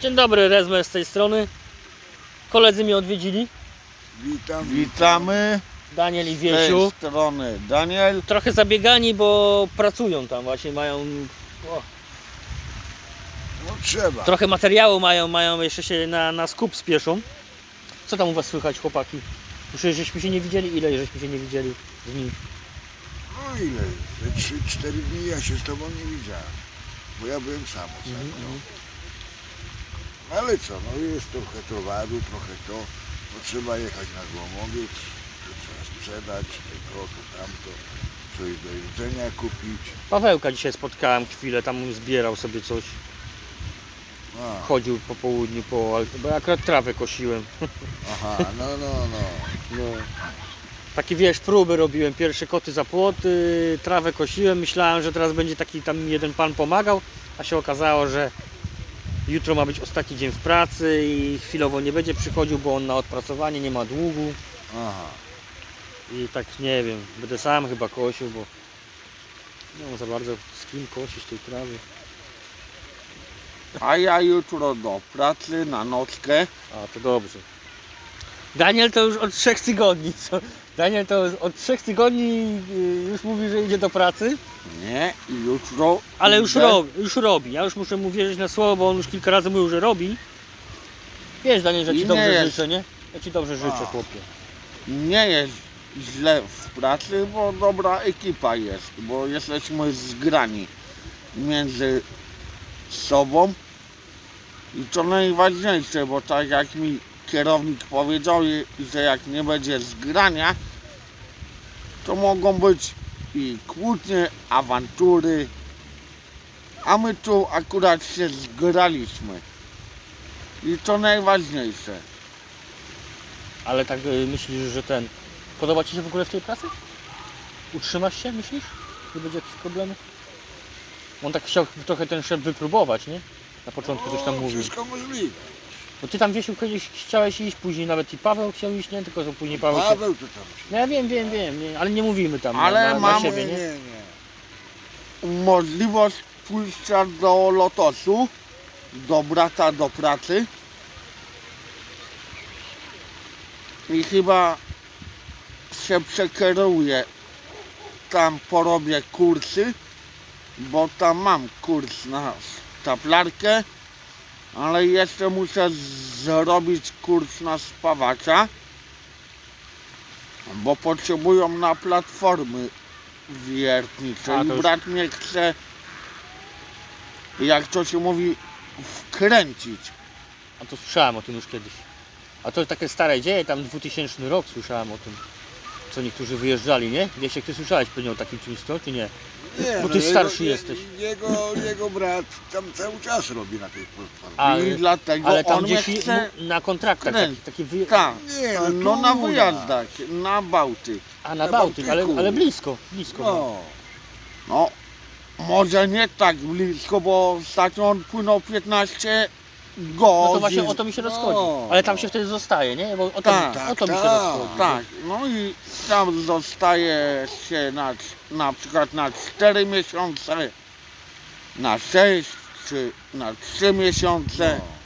Dzień dobry, Rezmer z tej strony. Koledzy mnie odwiedzili, Witam, Witamy Daniel i z Wiesiu. tej strony Daniel. Trochę zabiegani, bo pracują tam właśnie, mają... O, No trzeba. trochę materiału mają, mają jeszcze się na, na skup spieszą. Co tam u was słychać, chłopaki? Już żeśmy się nie widzieli? Ile żeśmy się nie widzieli dni? No ile? Ze 3-4 dni ja się z tobą nie widziałem. Bo ja byłem sam ostatnio. Mhm, No Ale co, no jest trochę towaru, trochę to. No trzeba jechać na złomowiec, to trzeba sprzedać, to to, to tamto. Coś do jedzenia kupić. Pawełka dzisiaj spotkałem chwilę, tam zbierał sobie coś. A, Chodził po południu, po, bo akurat trawę kosiłem. aha, no, no, no. No. Takie wiesz, próby robiłem, pierwsze koty za płoty, trawę kosiłem, myślałem, że teraz będzie taki tam jeden pan pomagał, a się okazało, że jutro ma być ostatni dzień w pracy i chwilowo nie będzie przychodził, bo on na odpracowanie nie ma długu Aha. i tak nie wiem, będę sam chyba kosił, bo nie mam za bardzo z kim kosić tej trawy. A ja jutro do pracy na nockę. A, to dobrze. Daniel to już od trzech tygodni, co? Daniel to już od trzech tygodni y, już mówi, że idzie do pracy. Nie, jutro. Ale już, robi, już robi. Ja już muszę mu wierzyć na słowo, bo on już kilka razy mówił, że robi. Wiesz, Daniel, że I ci nie dobrze jest. życzę, nie? Ja ci dobrze życzę, A. chłopie. Nie jest źle w pracy, bo dobra ekipa jest, bo jesteśmy zgrani między sobą. I to najważniejsze, bo tak jak mi kierownik powiedział, że jak nie będzie zgrania, to mogą być i kłótnie, awantury. A my tu akurat się zgraliśmy. I to najważniejsze. Ale tak y, myślisz, że ten... Podoba ci się w ogóle w tej pracy? Utrzymasz się, myślisz? Nie będzie jakichś problemów? On tak chciał trochę ten szef wypróbować, nie? Na początku coś tam No, mówił. Wszystko możliwe. Bo ty tam Wiesiu kiedyś chciałeś iść, później nawet i Paweł chciał iść, nie? Tylko że później Paweł... się- Paweł to tam się... No ja wiem, wiem, wiem, nie, ale nie mówimy tam Ale na, na, na mam- siebie, nie, nie? nie, możliwość pójścia do Lotosu, do brata do pracy. I chyba się przekieruję. Tam porobię kursy, bo tam mam kurs na staplarkę, ale jeszcze muszę zrobić kurs na spawacza, bo potrzebują na platformy wiertnicze. A, I brat mnie chce, jak to się mówi, wkręcić. A to słyszałem o tym już kiedyś. A to takie stare dzieje, tam 2000 rok słyszałem o tym. Co niektórzy wyjeżdżali, nie? Wiesz, ty słyszałeś pewnie o takim czymś, to, czy nie? Nie, Bo ty starszy jego, jesteś. Jego, jego brat tam cały czas robi na tej platformie. A, I dlatego Ale tam on mnie gdzieś chce... mu- na kontraktach, taki, taki wyje... Tak, Nie, no na tu, wyjazdach, na Bałtyk. A na na Bałtyk, ale, Bałtyku. ale blisko, blisko. No. No, No, może nie tak blisko, bo ostatnio on płynął 15 No godzin. to właśnie o to mi się No. rozchodzi. Ale tam się wtedy zostaje, nie? Bo o to, Tak, o to mi się tak, rozchodzi. Tak, no i tam zostaje się na, na przykład na 4 miesiące, na 6 czy na 3 miesiące. no.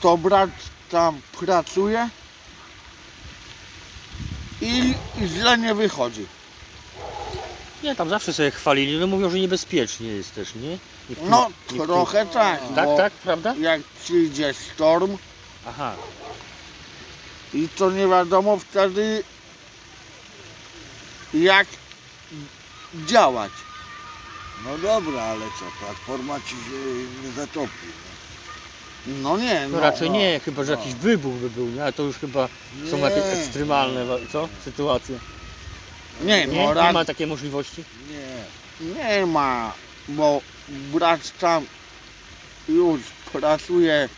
To brat tam pracuje i źle nie wychodzi. Nie, tam zawsze sobie chwalili, no mówią, że niebezpiecznie jest też, nie? Niektórzy- No niektórzy- trochę tak, Tak, bo tak, prawda? jak przyjdzie sztorm Aha. i to nie wiadomo wtedy jak działać. no dobra, ale co, platforma ci się nie zatopi. No nie, No, no, raczej no, nie, chyba że no. jakiś wybuch by był, nie? Ale to już chyba Nie, są jakieś ekstremalne, wa- co? Sytuacje. Nie, Nie, no nie raz ma takiej możliwości. Nie. Nie ma, bo brat tam już pracuje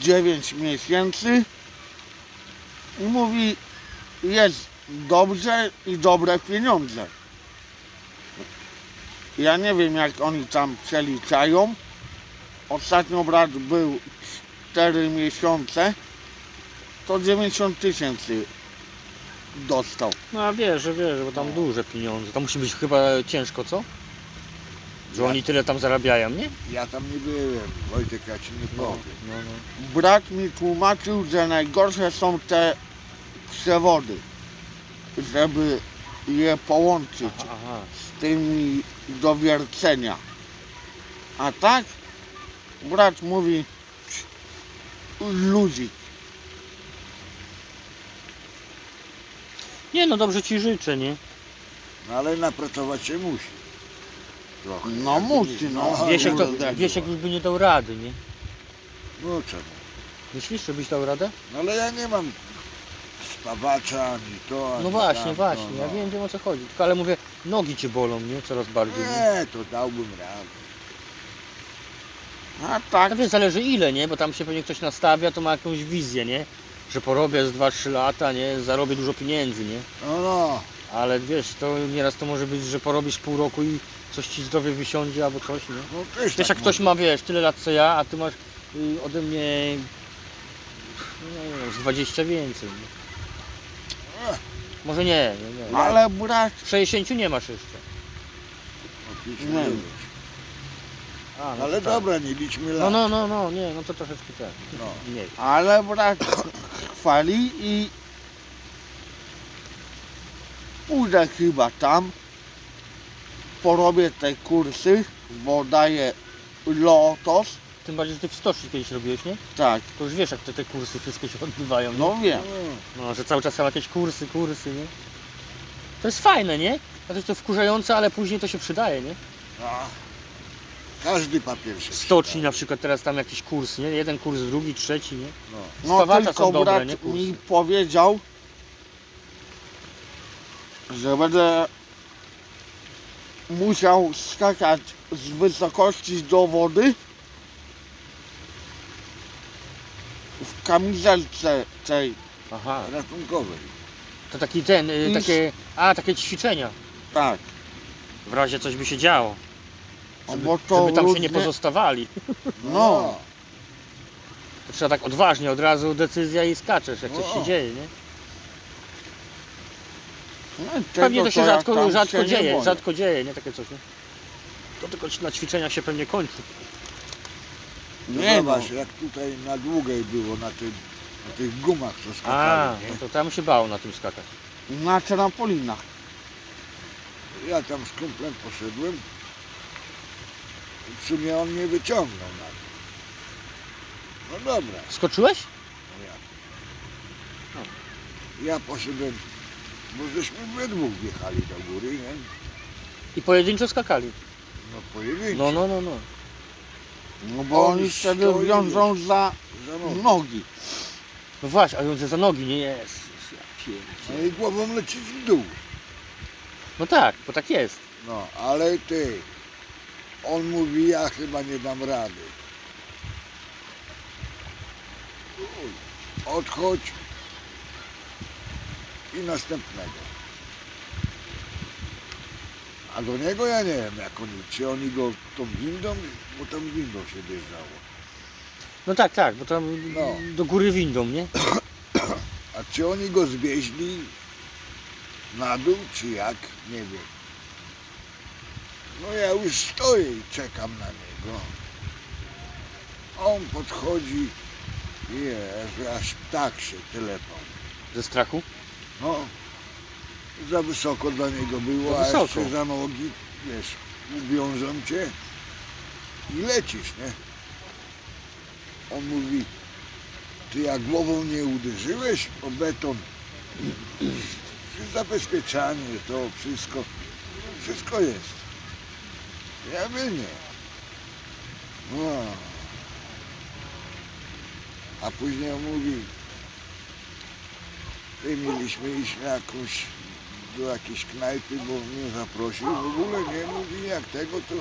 9 miesięcy i mówi jest dobrze i dobre pieniądze. Ja nie wiem jak oni tam przeliczają. Ostatnio brat był 4 miesiące, to 90 tysięcy dostał. No a wiesz, że wiesz, bo tam duże pieniądze. To musi być chyba ciężko, co? Że Ja- oni tyle tam zarabiają, nie? Ja tam nie byłem, Wojtek, ja ci nie No, powiem. no, no. Brat mi tłumaczył, że najgorsze są te przewody, żeby je połączyć Aha, z tymi do wiercenia. A tak, brat mówi, ludzi. Nie no, dobrze ci życzę, nie? No ale napracować się musi. Trochę. No musi, nie- no. Wiesiek, to, kurde. Wiesiek już by nie dał rady, nie? No czemu? Myślisz, że byś dał radę? No ale ja nie mam spawacza, ani to, ani No właśnie, tam, właśnie, no, ja no. wiem, wiem o co chodzi. Tylko ale mówię, nogi cię bolą, nie? Coraz bardziej. Nie? Nie, to dałbym radę. A tak, No wiesz, zależy ile, nie? Bo tam się pewnie ktoś nastawia, to ma jakąś wizję, nie? Że porobię z 2-3 lata, nie? Zarobię dużo pieniędzy, nie? No no, Ale wiesz, to nieraz to może być, że porobisz pół roku i coś ci zdrowie wysiądzie albo coś, nie? no też Wiesz, tak jak ktoś może. ma, wiesz, tyle lat co ja, a ty masz y, ode mnie no, nie wiem, z 20 więcej. Nie? Ech, Może nie, nie, nie. ale brat, 60 nie masz jeszcze. no, pić Nie. A, no Ale tak. dobra, nie liczmy No, lat. no, no, no, nie, no to troszeczkę tak. No. Mniej. ale brat chwali i pójdę chyba tam, porobię te kursy, bo daję lotos, Tym bardziej, że ty w stoczni kiedyś robiłeś, nie? tak, To już wiesz, jak te, te kursy wszystkie się odbywają, nie? no wiem. No, że cały czas są jakieś kursy, kursy, nie? To jest fajne, nie? Znaczy to wkurzające, ale później to się przydaje, nie? no. Każdy papier się W stoczni na przykład teraz tam jakiś kurs, nie? Jeden kurs, drugi, trzeci, nie? No. No Spawacza tylko są dobre, brat nie, kursy? mi powiedział, że będę musiał skakać z wysokości do wody w kamizelce tej, Aha. Ratunkowej. To taki ten, y, takie, a takie ćwiczenia. tak, W razie coś by się działo. No Żeby, bo to żeby tam się nie pozostawali. No. To trzeba tak odważnie, od razu decyzja i skaczesz, jak coś No. się dzieje, nie? no i Pewnie to się ja rzadko, tam rzadko się nie dzieje, boję. rzadko dzieje, nie? Takie coś, nie? To tylko na ćwiczeniach się pewnie kończy. No Nie no, zobacz, jak tutaj na długiej było, na, tym, na tych gumach, co A, skakali, nie? no to tam się bał na tym skakać. na trampolinach. Ja tam z kumplem poszedłem. W sumie on mnie wyciągnął na to. No dobra, Skoczyłeś? no ja. Ja poszedłem, bo żeśmy we dwóch wjechali do góry, nie? I pojedynczo skakali. No pojedynczo, No, no, no, no. No bo On oni wtedy stoi, wiążą za za nogi. nogi. No właśnie, a on za nogi nie jest. Ja. No i głową leci w dół. No tak, bo tak jest. No, ale ty, on mówi, ja chyba nie dam rady. Odchodź i następnego. A do niego ja nie wiem, jak oni, czy oni go tą windą, bo tą windą się wjeżdżało. No tak, tak, bo tam No. do góry windą, nie? A czy oni go zwieźli na dół, czy jak, nie wiem. No ja już stoję i czekam na niego. On podchodzi, Jezu, aż tak się telepał. Ze strachu. No, za wysoko dla niego było, Za a wysoko. jeszcze za nogi, wiesz, uwiążą cię i lecisz, nie? On mówi, ty jak głową nie uderzyłeś o beton, zabezpieczanie, to wszystko, wszystko jest. Ja by nie. No. A później mówi, my mieliśmy iść na jakąś, do jakiejś knajpy, bo mnie zaprosił. W ogóle nie mówi jak tego, to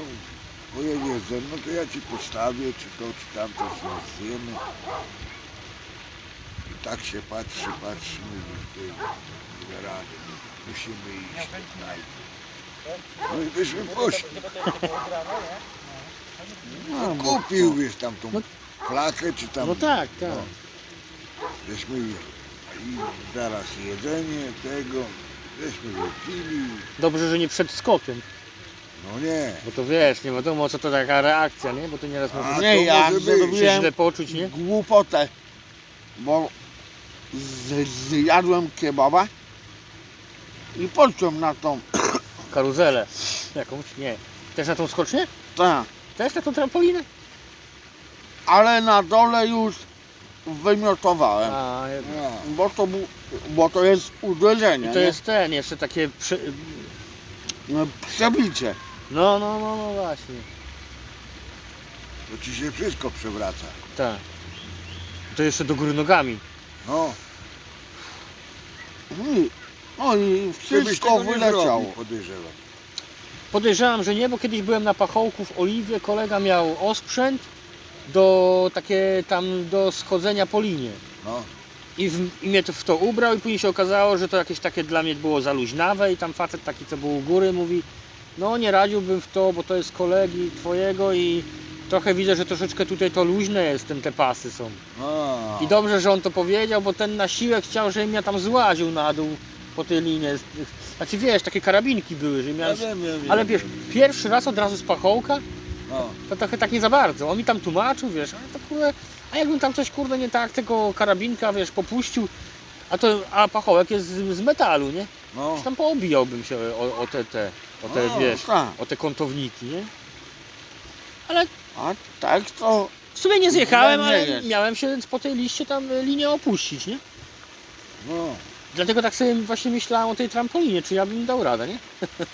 pojedziesz ze mną, to ja ci postawię, czy to, czy tamto, co zjemy. I tak się patrzy, patrzy, mówi, ty, nie rady, musimy iść do knajpy. No i byśmy poszli. No, bo Kupił, wiesz, tam tą No- czy tam... No tak, tak. No. Żeśmy i zaraz jedzenie tego, żeśmy wypili, Dobrze, że nie przed skokiem, no nie. bo to wiesz, nie wiadomo co to taka reakcja, nie? Bo to nieraz A, może Nie, ja zrobiłem źle poczuć, nie? głupotę, bo z, zjadłem kebaba i poczułem na tą, Karuzelę jakąś, nie. Też na tą skocznię? ta, Też na tą trampolinę? ale na dole już wymiotowałem, A, No, bo to, bu- bo to jest uderzenie, i to jest ten, jeszcze takie prze... No, przebicie. No, no, no, no właśnie. to ci się wszystko przewraca. Tak. To jeszcze do góry nogami. No, I- No i wszystko wyleciało. podejrzewam. Podejrzewam, że nie, bo kiedyś byłem na pachołku w Oliwie, kolega miał osprzęt do takie tam do schodzenia po linie. No, I, w, I mnie to w to ubrał i później się okazało, że to jakieś takie dla mnie było za luźnawe i tam facet taki co był u góry mówi no nie radziłbym w to, bo to jest kolegi twojego i trochę widzę, że troszeczkę tutaj to luźne jest, ten, te pasy są. no. I dobrze, że on to powiedział, bo ten na siłę chciał, żebym ja tam złaził na dół po tej linie. Znaczy wiesz, takie karabinki były, że Ja miałem... wiem, wiem, wiem, Ale wiesz, pierwszy raz od razu z pachołka, No, to trochę tak nie za bardzo. On mi tam tłumaczył, wiesz, ale to kurde, a jakbym tam coś kurde nie tak, tego karabinka, wiesz, popuścił, a to, a pachołek jest z, z metalu, nie? no. Tam poobijałbym się o, o te, te, o te, O, wiesz, Tak, o te kątowniki, nie? a tak to W sumie nie zjechałem, ale miałem się po tej liście tam linię opuścić, nie? No, Dlatego tak sobie właśnie myślałem o tej trampolinie, czy ja bym dał radę, nie?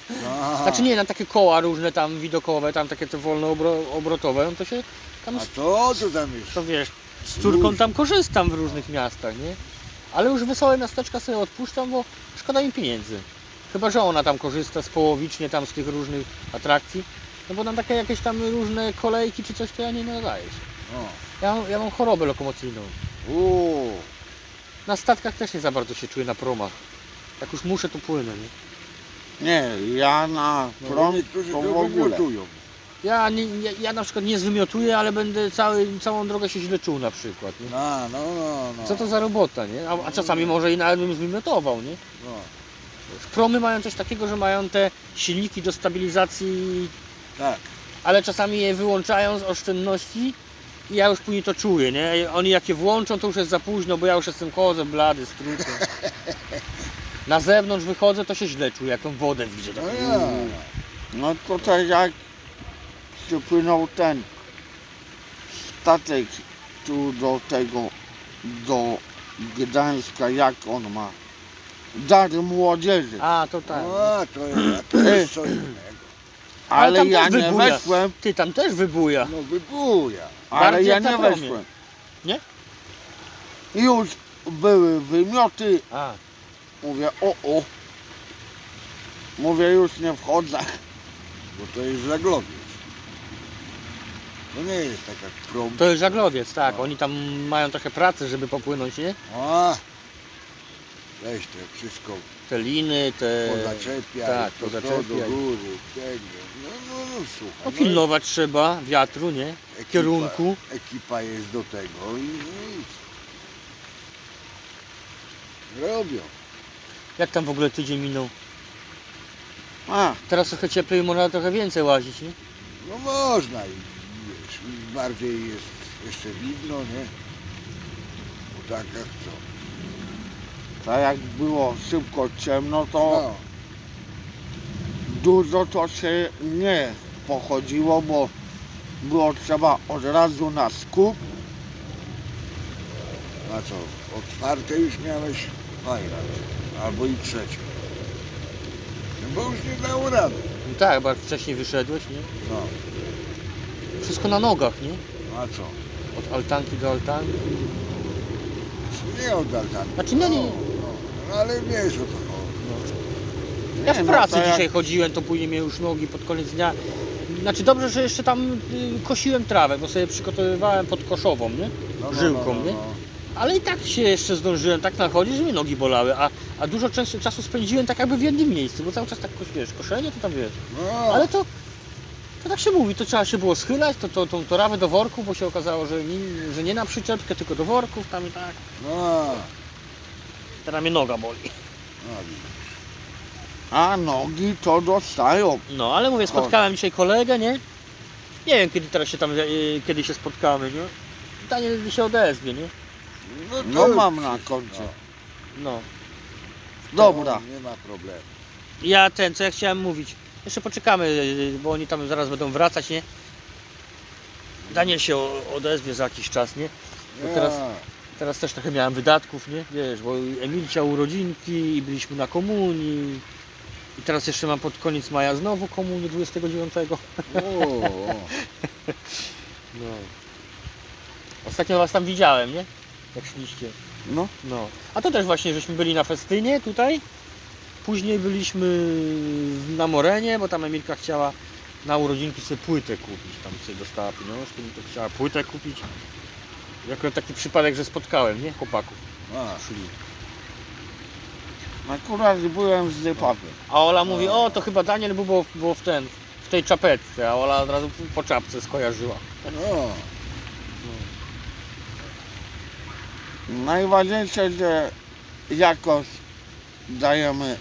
no. Znaczy nie, na takie koła różne tam widokowe, tam takie te wolno obro, obrotowe, no to się tam, A to co tam jest? to wiesz, z córką tam korzystam w różnych miastach, nie? Ale już wesołe miasteczka sobie odpuszczam, bo szkoda mi pieniędzy. Chyba, że ona tam korzysta z połowicznie tam z tych różnych atrakcji. No bo na takie jakieś tam różne kolejki czy coś, to ja nie nadaję się. Ja, ja mam chorobę lokomocyjną. O, Na statkach też nie za bardzo się czuję na promach. Jak już muszę, to płynę, nie? nie, ja na no, niektórzy to to w ogóle. wymiotują. Ja, nie, ja, ja na przykład nie zwymiotuję, ale będę cały, całą drogę się źle czuł na przykład. Nie? No, no, no, no. Co to za robota, nie? A, a czasami może i nawet bym zwymiotował, nie? No. Promy mają coś takiego, że mają te silniki do stabilizacji, Tak. ale czasami je wyłączają z oszczędności i ja już później to czuję, nie? Oni jak je włączą, to już jest za późno, bo ja już jestem chodzę, blady, struty. Na zewnątrz wychodzę, to się źle czuję, jak tą wodę widzę. No Tak. ja. No to tak jak przypłynął ten statek tu do tego, do Gdańska, jak on ma, dar młodzieży. A, to tak. No, to jest, to jest co innego. ale Ale tam ja też nie wybuja. weszłem, Ty tam też wybuja. No wybuja. Ale Bardziej ja nie promie. weszłem. Nie? Już były wymioty, A, mówię o o. Mówię już nie wchodzę. Bo to jest żaglowiec. To nie jest tak jak prom. to jest żaglowiec, tak. No. Oni tam mają trochę pracy, żeby popłynąć, nie? A, weź to wszystko Te liny, te... pozaczepiaj, tak, to, to do pozaczepiaj. góry, tego. No, no, no słuchaj. No no, pilnować trzeba wiatru, nie? ekipa- Kierunku. Ekipa jest do tego i nic. Robią. Jak tam w ogóle tydzień minął? A, Teraz trochę cieplej, można trochę więcej łazić, nie? No można i wiesz, bardziej jest jeszcze widno, nie? Bo tak jak co. tak jak było szybko ciemno, to No, dużo to się nie pochodziło, bo było trzeba od razu na skup. a co? O czwartej już miałeś fajrat. Albo i trzecią. No bo już nie dało rady. No tak, bo jak wcześniej wyszedłeś, nie? No, Wszystko na nogach, nie? a co? Od altanki do altanki. Nie od altanki. Znaczy, nie, nie, nie. No, no, ale wiesz o co chodzi. No. Ja Nie, w no pracy to jak- dzisiaj chodziłem, to później mnie już nogi pod koniec dnia. Znaczy dobrze, że jeszcze tam y, kosiłem trawę, bo sobie przygotowywałem pod koszową, nie? No, no, Żyłką, no, no, nie? no. Ale i tak się jeszcze zdążyłem tak nachodzić, że mnie nogi bolały, a, a dużo czasu, czasu spędziłem tak jakby w jednym miejscu, bo cały czas tak wiesz, koszenie to tam wiesz. No, Ale to, to tak się mówi, to trzeba się było schylać, to, to, tą torawę do worku, bo się okazało, że nie, że nie na przyczepkę, tylko do worków tam i tak. no. Teraz mnie noga boli. No widzisz. A nogi to dostają. No, ale mówię, spotkałem dzisiaj kolegę, nie? Nie wiem, kiedy teraz się tam, e, kiedy się spotkamy, nie? Daniel się odezwie, nie? to No już mam na koncie. No. Dobra. No, nie ma problemu. Ja ten, co ja chciałem mówić. Jeszcze poczekamy, y, bo oni tam zaraz będą wracać, nie? Daniel się o- odezwie za jakiś czas, nie? To teraz- Teraz też trochę miałem wydatków, nie? Wiesz, bo Emil chciał urodzinki i byliśmy na komunii. I teraz jeszcze mam pod koniec maja znowu komunię 29. o, o. No. Ostatnio was tam widziałem, nie? Jak szliście. No. No. A to też właśnie, żeśmy byli na festynie tutaj. Później byliśmy na Morenie, bo tam Emilka chciała na urodzinki sobie płytę kupić. Tam sobie dostała pieniążki, no to chciała płytę kupić. Jako taki przypadek, że spotkałem, nie? Chłopaków A, szli. Akurat byłem z Dypawem. A Ola mówi, o to chyba Daniel był, było, było w ten, w tej czapeczce, a Ola od razu po czapce skojarzyła. no. Najważniejsze, że jakoś dajemy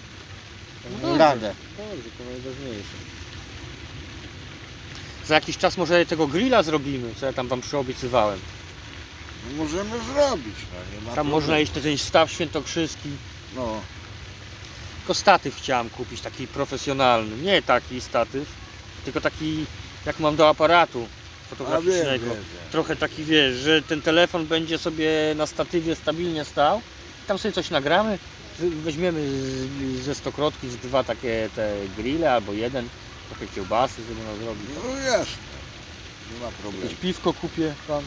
No radę. Dobrze, to najważniejsze. Za jakiś czas może tego grilla zrobimy, co ja tam wam przyobiecywałem. No możemy zrobić, no nie ma Tam problemu. można iść na ten staw świętokrzyski. No, Tylko statyw chciałem kupić, taki profesjonalny. Nie taki statyw, tylko taki jak mam do aparatu a wiem, fotograficznego. wiem, wiem. Trochę taki wiesz, że ten telefon będzie sobie na statywie stabilnie stał. Tam sobie coś nagramy. z- Weźmiemy z- ze stokrotki z dwa takie te grille albo jeden. Trochę kiełbasy sobie można zrobić. No jasne, nie ma problemu. Jakieś piwko kupię tam.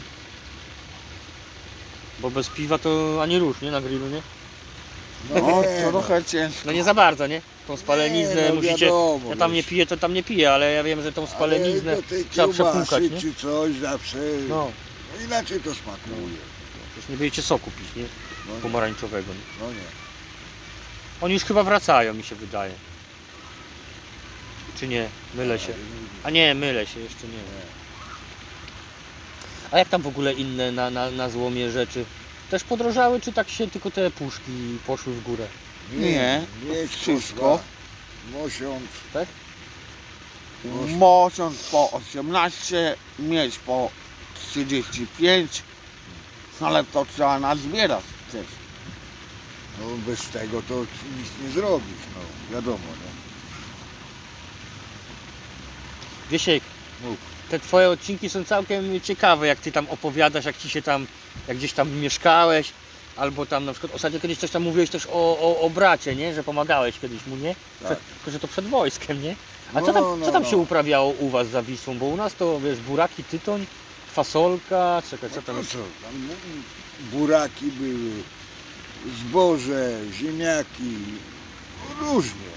Bo bez piwa to ani rusz, nie? Na grillu, nie? No, nie, trochę ciężko. No nie za bardzo, nie? Tą spaleniznę Nie, no musicie... wiadomo, Ja tam nie wiesz. piję, to tam nie piję, ale ja wiem, że tą spaleniznę Ale do tej trzeba kiełbasy przepłukać, nie? czy coś zawsze, No, no inaczej to smakuje. już nie będziecie soku pić, nie? No nie, Pomarańczowego. Nie? no nie. Oni już chyba wracają, mi się wydaje. Czy nie? Mylę się. A nie, mylę się, jeszcze nie. A jak tam w ogóle inne na, na, na złomie rzeczy? Też podrożały, czy tak się tylko te puszki poszły w górę? Nie, mieć wszystko. Mosiąc, Tak? Mosiąc po 18, mieć po 35, ale to trzeba nazbierać też. no bez tego to nic nie zrobisz, no wiadomo, nie? Wiesiek, Mów. Te twoje odcinki są całkiem ciekawe, jak ty tam opowiadasz, jak ci się tam, jak gdzieś tam mieszkałeś, albo tam na przykład ostatnio kiedyś coś tam mówiłeś też o, o, o bracie, nie? Że pomagałeś kiedyś mu, nie? Tak. Przed, tylko, że to przed wojskiem, nie? A No, co tam, no, co tam no. się uprawiało u was za Wisłą? Bo u nas to, wiesz, buraki, tytoń, fasolka, czekaj, co No tam to jest? co, tam bu- buraki były, zboże, ziemniaki, no różnie.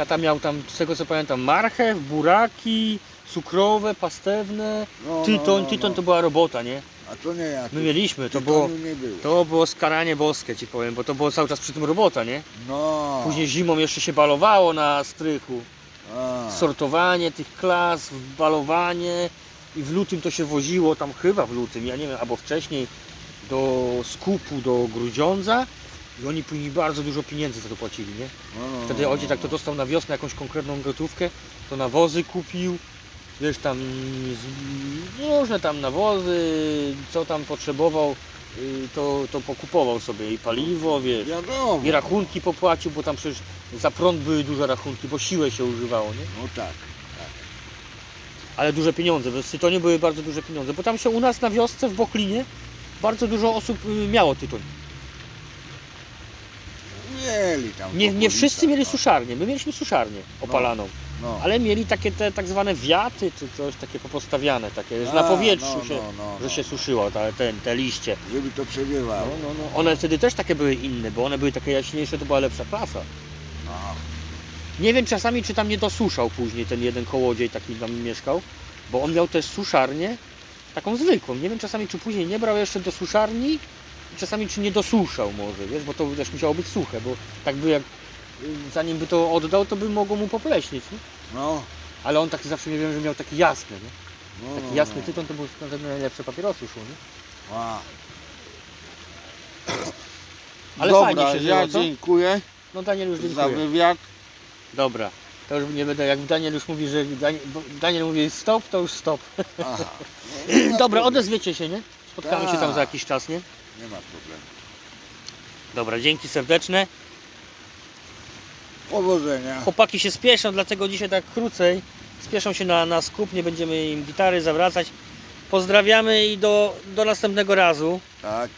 No. Tata miał tam, z tego co pamiętam, marchew, buraki, cukrowe, pastewne, No, tytoń, no, no, tytoń no. to była robota, nie? A to nie ja. My mieliśmy, to tytoniu było, nie było. to było skaranie boskie ci powiem, bo to było cały czas przy tym robota, nie? No. Później zimą jeszcze się balowało na strychu. A, Sortowanie tych klas, balowanie i w lutym to się woziło, tam chyba w lutym, ja nie wiem, albo wcześniej do skupu, do Grudziądza i oni później bardzo dużo pieniędzy za to płacili, nie? no, no, Wtedy no, ojciec tak to dostał na wiosnę jakąś konkretną gotówkę, to nawozy kupił, wiesz tam z- różne tam nawozy, co tam potrzebował, y, to, to pokupował sobie i paliwo, wiesz. Wiadomo. I rachunki popłacił, bo tam przecież za prąd były duże rachunki, bo siłę się używało, nie? No tak. Ale duże pieniądze, w Tytonie były bardzo duże pieniądze, bo tam się u nas na wiosce w Boklinie bardzo dużo osób y, miało tytoń. Mieli tam. Nie, nie wszyscy mieli no. suszarnię, my mieliśmy suszarnię opalaną, No. ale mieli takie te tak zwane wiaty czy coś takie popostawiane, takie, że na A, powietrzu no, się, no, no, że no. się suszyło te, te, te liście. Żeby to. No, no, no. One wtedy też takie były inne, bo one były takie jaśniejsze, to była lepsza klasa. No. Nie wiem czasami, czy tam nie dosuszał później ten jeden kołodziej taki tam mieszkał, bo on miał też suszarnię, taką zwykłą. Nie wiem czasami, czy później nie brał jeszcze do suszarni, czasami czy nie dosuszał może, wiesz, bo to też musiało być suche, bo tak by jak, y, zanim by to oddał, to by mogło mu popleśnieć, nie? No. Ale on taki zawsze, nie wiem, że miał taki jasny, nie? no, Taki no, jasny no. tyton to był że najlepsze papierosy szło, nie? A. Ale Dobra, fajnie się ja żyło, dziękuję No Daniel już za dziękuję. wywiad. Dobra. To już nie będę, jak Daniel już mówi, że Daniel, Daniel mówi stop, to już stop. Aha. No, Dobra, odezwiecie się, nie? Spotkamy się tam Tak. za jakiś czas, nie? Nie ma problemu. Dobra, dzięki serdeczne. Powodzenia. Chłopaki się spieszą, dlatego dzisiaj tak krócej. Spieszą się na, na skup, nie będziemy im gitary zawracać. Pozdrawiamy i do, do następnego razu. Tak.